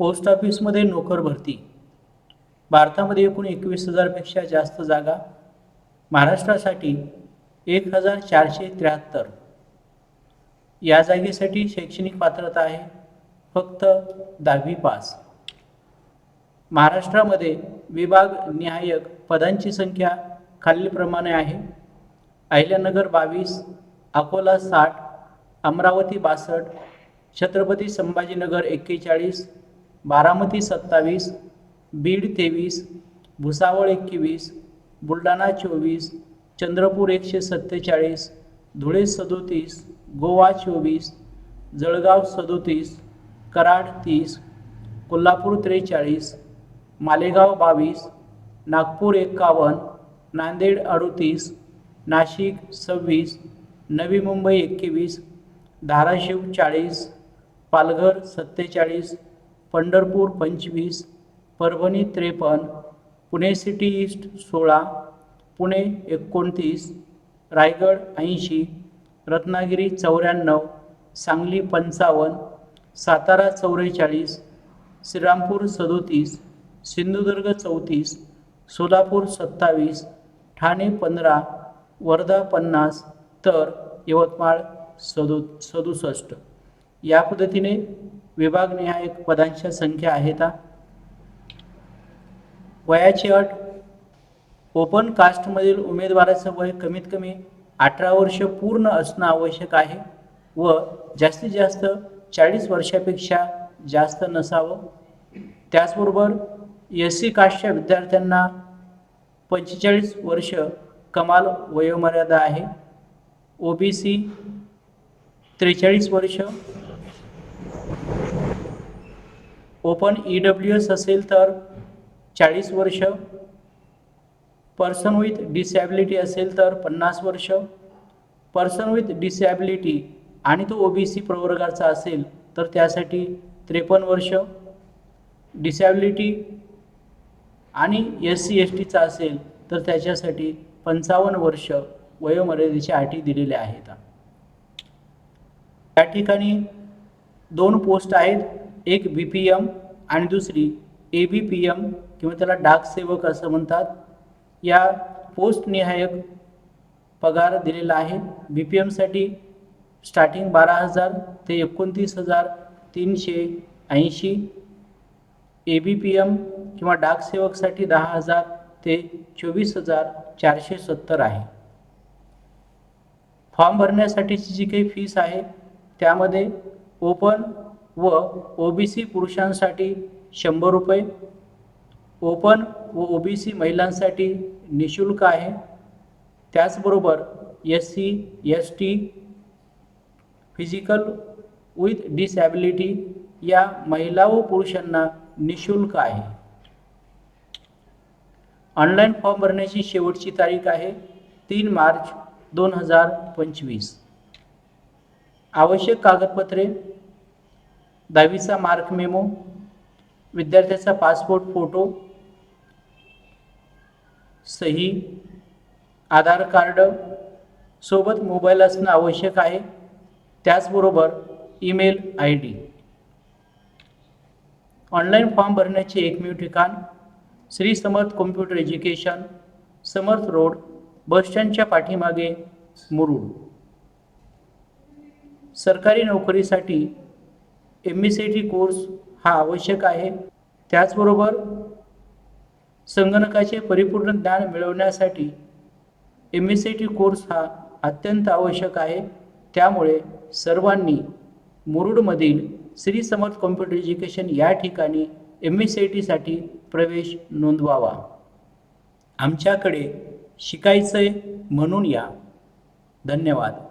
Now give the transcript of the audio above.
Post ऑफिसमध्ये नोकर भरती. भारतामध्ये एकूण एकवीस हजारपेक्षा जास्त जागा. महाराष्ट्रासाठी एक हजार चारशे त्र्याहत्तर. या जागेसाठी शैक्षणिक पात्रता आहे. फक्त दहावी पास. महाराष्ट्रामध्ये विभाग निहायक पदांची संख्या खालीलप्रमाणे आहे. अहिल्यानगर बावीस अकोला साठ अमरावती बासष्ट छत्रपती संभाजीनगर एक्केचाळीस बारामती सत्तावीस बीड तेवीस भुसावळ एकवीस बुलढाणा चोवीस चंद्रपूर एकशे सत्तेचाळीस धुळे सदोतीस गोवा चोवीस जळगाव सदोतीस कराड तीस कोल्हापूर त्रेचाळीस मालेगाव बावीस नागपूर एक्कावन्न नांदेड अडोतीस नाशिक सव्वीस नवी मुंबई एकवीस धाराशिव चाळीस पालघर सत्तेचाळीस पंढरपूर पंचवीस परभणी त्रेपन्न पुणे सिटी ईस्ट सोळा पुणे एकोणतीस रायगड ऐंशी रत्नागिरी चौऱ्याण्णव सांगली पंचावन्न सातारा चौवेचाळीस श्रीरामपूर सदोतीस सिंधुदुर्ग चौतीस सोलापूर सत्तावीस ठाणे पंधरा वर्धा पन्नास तर यवतमाळ सदो सदुसष्ट. या पद्धतीने विभागनिहाय पदांच्या संख्या आहेत वयाची अट ओपन कास्टमधील उमेदवाराचं वय कमीत कमी अठरा वर्ष पूर्ण असणं आवश्यक आहे व जास्तीत जास्त चाळीस वर्षापेक्षा जास्त नसावं. त्याचबरोबर एस सी कास्टच्या विद्यार्थ्यांना पंचेचाळीस वर्ष कमाल वयोमर्यादा आहे. ओ बी सी त्रेचाळीस वर्ष ओपन ई डब्ल्यू एस असेल तर चाळीस वर्ष. पर्सन विथ डिसॅबिलिटी असेल तर पन्नास वर्ष. पर्सन विथ डिसॅबिलिटी आणि तो ओ बी सी प्रवर्गाचा असेल तर त्यासाठी त्रेपन्न वर्ष. डिसॅबिलिटी आणि एस सी एस टीचा असेल तर त्याच्यासाठी पंचावन्न वर्ष वयोमर्यादेच्या अटी दिलेल्या आहेत. या ठिकाणी दोन पोस्ट आहेत. एक बी पी एम आणि दुसरी ए बी पी एम किंवा त्याला डाक सेवक असं म्हणतात. या पोस्टनिहायक पगार दिलेला आहे. बी पी एमसाठी स्टार्टिंग बारा हजार ते एकोणतीस हजार तीनशे ऐंशी. ए बी पी एम किंवा डाक सेवकसाठी दहा हजार ते चोवीस हजार चारशे सत्तर आहे. फॉर्म भरण्यासाठीची जी काही फीस आहे त्यामध्ये ओपन व ओ बी सी पुरुषांसाठी शंभर रुपये. ओपन व ओ बी सी महिलांसाठी निशुल्क आहे. त्याचबरोबर S C S T physical with disability या महिला व पुरुषांना निशुल्क आहे. ऑनलाईन फॉर्म भरण्याची शेवटची तारीख आहे तीन मार्च दोन हजार पंचवीस. आवश्यक कागदपत्रे दहावीचा मार्क मेमो विद्यार्थ्याचा पासपोर्ट फोटो सही आधार कार्ड सोबत मोबाईल असणं आवश्यक आहे. त्याचबरोबर email I D online form भरण्याचे एकमेव ठिकाण Shri Samarth computer education Samarth road बसस्टँडच्या पाठीमागे मुरुड. सरकारी नोकरीसाठी M S C T course हा आवश्यक आहे. त्याचबरोबर संगणकाचे परिपूर्ण ज्ञान मिळवण्यासाठी M S C T course हा अत्यंत आवश्यक आहे. त्यामुळे सर्वांनी मुरुडमधील श्री समर्थ कॉम्प्युटर एज्युकेशन या ठिकाणी एम एस सी टीसाठी प्रवेश नोंदवावा. आमच्याकडे शिकायचं आहे म्हणून या. धन्यवाद.